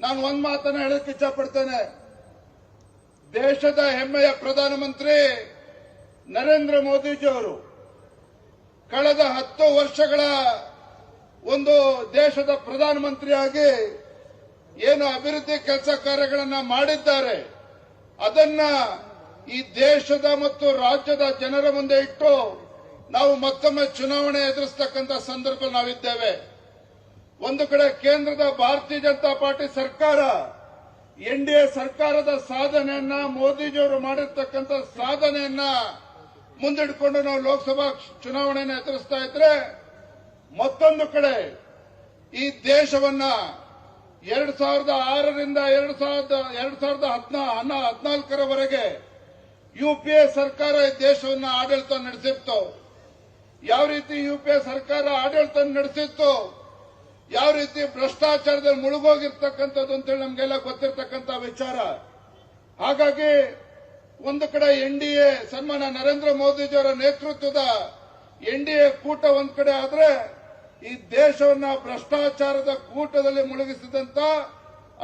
ನಾನು ಒಂದ್ ಮಾತನ್ನ ಹೇಳಕ್ ಇಚ್ಛಪಡ್ತೇನೆ. ದೇಶದ ಹೆಮ್ಮೆಯ ಪ್ರಧಾನಮಂತ್ರಿ ನರೇಂದ್ರ ಮೋದಿಜಿಯವರು ಕಳೆದ ಹತ್ತು ವರ್ಷಗಳ ಒಂದು ದೇಶದ ಪ್ರಧಾನಮಂತ್ರಿಯಾಗಿ ಏನು ಅಭಿವೃದ್ಧಿ ಕೆಲಸ ಕಾರ್ಯಗಳನ್ನ ಮಾಡಿದ್ದಾರೆ. ಅದನ್ನ ಈ ದೇಶದ ಮತ್ತು ರಾಜ್ಯದ ಜನರ ಮುಂದೆ ಇಟ್ಟು ನಾವು ಮತ್ತೊಮ್ಮೆ ಚುನಾವಣೆ ಎದುರಿಸ್ತಕ್ಕಂಥ ಸಂದರ್ಭ ನಾವಿದ್ದೇವೆ. ಒಂದು ಕಡೆ ಕೇಂದ್ರದ ಭಾರತೀಯ ಜನತಾ ಪಾರ್ಟಿ ಸರ್ಕಾರ, ಎನ್ ಡಿ ಎ ಸರ್ಕಾರದ ಸಾಧನೆಯನ್ನ ಮೋದಿಜಿಯವರು ಮಾಡಿರ್ತಕ್ಕಂಥ ಸಾಧನೆಯನ್ನ ಮುಂದಿಟ್ಕೊಂಡು ನಾವು ಲೋಕಸಭಾ ಚುನಾವಣೆಯನ್ನು ಎದುರಿಸ್ತಾ ಇದ್ರೆ ಮತ್ತೊಂದು ಕಡೆ ಈ ದೇಶವನ್ನ ಎರಡ್ ಸಾವಿರದ ಆರರಿಂದ ಎರಡ್ ಸಾವಿರದ ಎರಡ್ ಸಾವಿರದ ಹದಿನಾ ಹದಿನಾಲ್ಕರವರೆಗೆ ಯು ಪಿ ಎ ಸರ್ಕಾರ ಈ ದೇಶವನ್ನ ಆಡಳಿತ ನಡೆಸಿತ್ತು. ಯಾವ ರೀತಿ ಯುಪಿಎ ಸರ್ಕಾರ ಆಡಳಿತ ನಡೆಸಿತ್ತು? ಯಾವ ರೀತಿ ಭ್ರಷ್ಟಾಚಾರದಲ್ಲಿ ಮುಳುಗೋಗಿರ್ತಕ್ಕಂಥದ್ದು ಅಂತೇಳಿ ನಮಗೆಲ್ಲ ಗೊತ್ತಿರ್ತಕ್ಕಂಥ ವಿಚಾರ. ಹಾಗಾಗಿ ಒಂದು ಕಡೆ ಎನ್ ಡಿ ಎ ಸನ್ಮಾನ ನರೇಂದ್ರ ಮೋದಿಜಿಯವರ ನೇತೃತ್ವದ ಎನ್ ಡಿ ಎ ಕೂಟ ಒಂದ್ ಕಡೆ ಆದ್ರೆ ಈ ದೇಶವನ್ನ ಭ್ರಷ್ಟಾಚಾರದ ಕೂಟದಲ್ಲಿ ಮುಳುಗಿಸಿದಂತ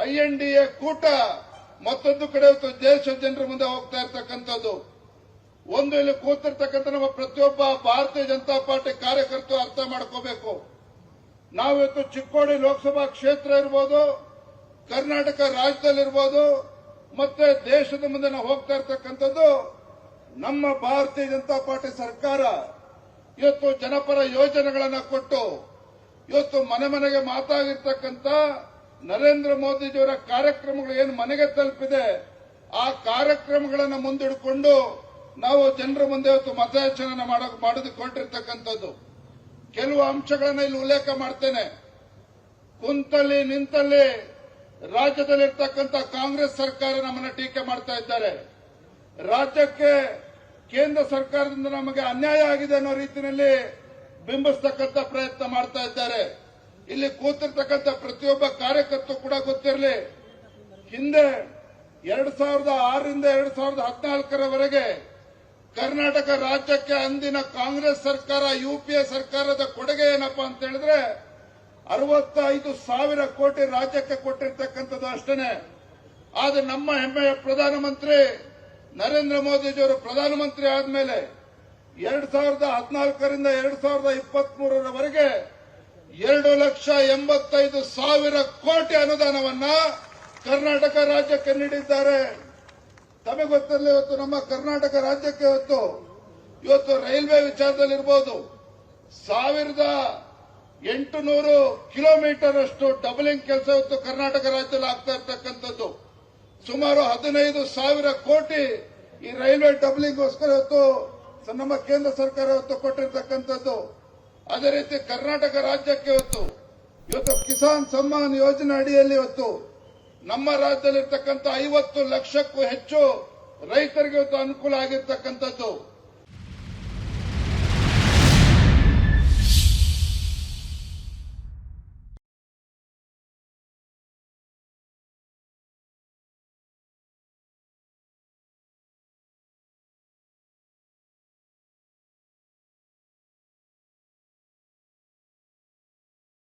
ಐ ಎನ್ ಡಿ ಎ ಕೂಟ ಮತ್ತೊಂದು ಕಡೆ ಇವತ್ತು ದೇಶ ಜನರ ಮುಂದೆ ಹೋಗ್ತಾ ಇರ್ತಕ್ಕಂಥದ್ದು. ಒಂದು ಇಲ್ಲಿ ಕೂತಿರ್ತಕ್ಕಂಥ ನಮ್ಮ ಪ್ರತಿಯೊಬ್ಬ ಭಾರತೀಯ ಜನತಾ ಪಾರ್ಟಿ ಕಾರ್ಯಕರ್ತರು ಅರ್ಥ ಮಾಡ್ಕೋಬೇಕು. ನಾವಿವತ್ತು ಚಿಕ್ಕೋಡಿ ಲೋಕಸಭಾ ಕ್ಷೇತ್ರ ಇರ್ಬೋದು, ಕರ್ನಾಟಕ ರಾಜ್ಯದಲ್ಲಿರ್ಬೋದು, ಮತ್ತೆ ದೇಶದ ಮುಂದೆ ನಾವು ಹೋಗ್ತಾ ಇರ್ತಕ್ಕಂಥದ್ದು ನಮ್ಮ ಭಾರತೀಯ ಜನತಾ ಪಾರ್ಟಿ ಸರ್ಕಾರ. ಇವತ್ತು ಜನಪರ ಯೋಜನೆಗಳನ್ನು ಕೊಟ್ಟು, ಇವತ್ತು ಮನೆ ಮನೆಗೆ ಮಾತಾಗಿರ್ತಕ್ಕಂಥ ನರೇಂದ್ರ ಮೋದಿಜಿಯವರ ಕಾರ್ಯಕ್ರಮಗಳು ಏನು ಮನೆಗೆ ತಲುಪಿದೆ, ಆ ಕಾರ್ಯಕ್ರಮಗಳನ್ನು ಮುಂದಿಡ್ಕೊಂಡು ನಾವು ಜನರ ಮುಂದೆ ಇವತ್ತು ಮತಯಾಚನೆ ಮಾಡೋದಕ್ಕೊಂಡಿರ್ತಕ್ಕಂಥದ್ದು ಕೆಲವು ಅಂಶಗಳನ್ನ ಇಲ್ಲಿ ಉಲ್ಲೇಖ ಮಾಡ್ತೇನೆ. ಕುಂತಲ್ಲಿ ನಿಂತಲ್ಲಿ ರಾಜ್ಯದಲ್ಲಿರ್ತಕ್ಕಂಥ ಕಾಂಗ್ರೆಸ್ ಸರ್ಕಾರ ನಮ್ಮನ್ನ ಟೀಕೆ ಮಾಡ್ತಾ ಇದ್ದಾರೆ. ರಾಜ್ಯಕ್ಕೆ ಕೇಂದ್ರ ಸರ್ಕಾರದಿಂದ ನಮಗೆ ಅನ್ಯಾಯ ಆಗಿದೆ ಅನ್ನೋ ರೀತಿಯಲ್ಲಿ ಬಿಂಬಿಸ್ತಕ್ಕಂಥ ಪ್ರಯತ್ನ ಮಾಡ್ತಾ ಇದ್ದಾರೆ. ಇಲ್ಲಿ ಕೂತಿರ್ತಕ್ಕಂಥ ಪ್ರತಿಯೊಬ್ಬ ಕಾರ್ಯಕರ್ತರು ಕೂಡ ಗೊತ್ತಿರಲಿ, ಹಿಂದೆ ಎರಡ್ ಸಾವಿರದ ಆರರಿಂದ ಎರಡ್ ಸಾವಿರದ ಹದಿನಾಲ್ಕರವರೆಗೆ ಕರ್ನಾಟಕ ರಾಜ್ಯಕ್ಕೆ ಅಂದಿನ ಕಾಂಗ್ರೆಸ್ ಸರ್ಕಾರ ಯುಪಿಎ ಸರ್ಕಾರದ ಕೊಡುಗೆ ಏನಪ್ಪಾ ಅಂತ ಹೇಳಿದ್ರೆ ಅರವತ್ತೈದು ಸಾವಿರ ಕೋಟಿ ರಾಜ್ಯಕ್ಕೆ ಕೊಟ್ಟಿರ್ತಕ್ಕಂಥದ್ದು ಅಷ್ಟೇನೆ. ಆದ್ರೆ ನಮ್ಮ ಹೆಮ್ಮೆಯ ಪ್ರಧಾನಮಂತ್ರಿ ನರೇಂದ್ರ ಮೋದಿಜಿಯವರು ಪ್ರಧಾನಮಂತ್ರಿ ಆದ್ಮೇಲೆ ಎರಡ್ ಸಾವಿರದ ಹದಿನಾಲ್ಕರಿಂದ ಎರಡ್ ಸಾವಿರದ ಇಪ್ಪತ್ಮೂರರವರೆಗೆ ಎರಡು ಲಕ್ಷ ಎಂಬತ್ತೈದು ಸಾವಿರ ಕೋಟಿ ಅನುದಾನವನ್ನ ಕರ್ನಾಟಕ ರಾಜ್ಯಕ್ಕೆ ನೀಡಿದ್ದಾರೆ. ತಮಗೆ ಗೊತ್ತಲ್ಲ ಇವತ್ತು ನಮ್ಮ ಕರ್ನಾಟಕ ರಾಜ್ಯಕ್ಕೆ ಇವತ್ತು ಇವತ್ತು ರೈಲ್ವೆ ವಿಚಾರದಲ್ಲಿರ್ಬೋದು. ಸಾವಿರದ ಎಂಟುನೂರು ಕಿಲೋಮೀಟರ್ ಅಷ್ಟು ಡಬಲಿಂಗ್ ಕೆಲಸ ಇವತ್ತು ಕರ್ನಾಟಕ ರಾಜ್ಯದಲ್ಲಿ ಆಗ್ತಾ ಇರ್ತಕ್ಕಂಥದ್ದು. ಸುಮಾರು ಹದಿನೈದು ಸಾವಿರ ಕೋಟಿ ಈ ರೈಲ್ವೆ ಡಬಲಿಂಗ್ಗೋಸ್ಕರ ಇವತ್ತು ನಮ್ಮ ಕೇಂದ್ರ ಸರ್ಕಾರ ಇವತ್ತು ಕೊಟ್ಟಿರ್ತಕ್ಕಂಥದ್ದು. ಅದೇ ರೀತಿ ಕರ್ನಾಟಕ ರಾಜ್ಯಕ್ಕೆ ಇವತ್ತು ಇವತ್ತು ಕಿಸಾನ್ ಸಮ್ಮಾನ್ ಯೋಜನೆ ಅಡಿಯಲ್ಲಿ ಇವತ್ತು ನಮ್ಮ ರಾಜ್ಯದಲ್ಲಿರ್ತಕ್ಕಂಥ ಐವತ್ತು ಲಕ್ಷಕ್ಕೂ ಹೆಚ್ಚು ರೈತರಿಗೆ ಅನುಕೂಲ ಆಗಿರ್ತಕ್ಕಂಥದ್ದು.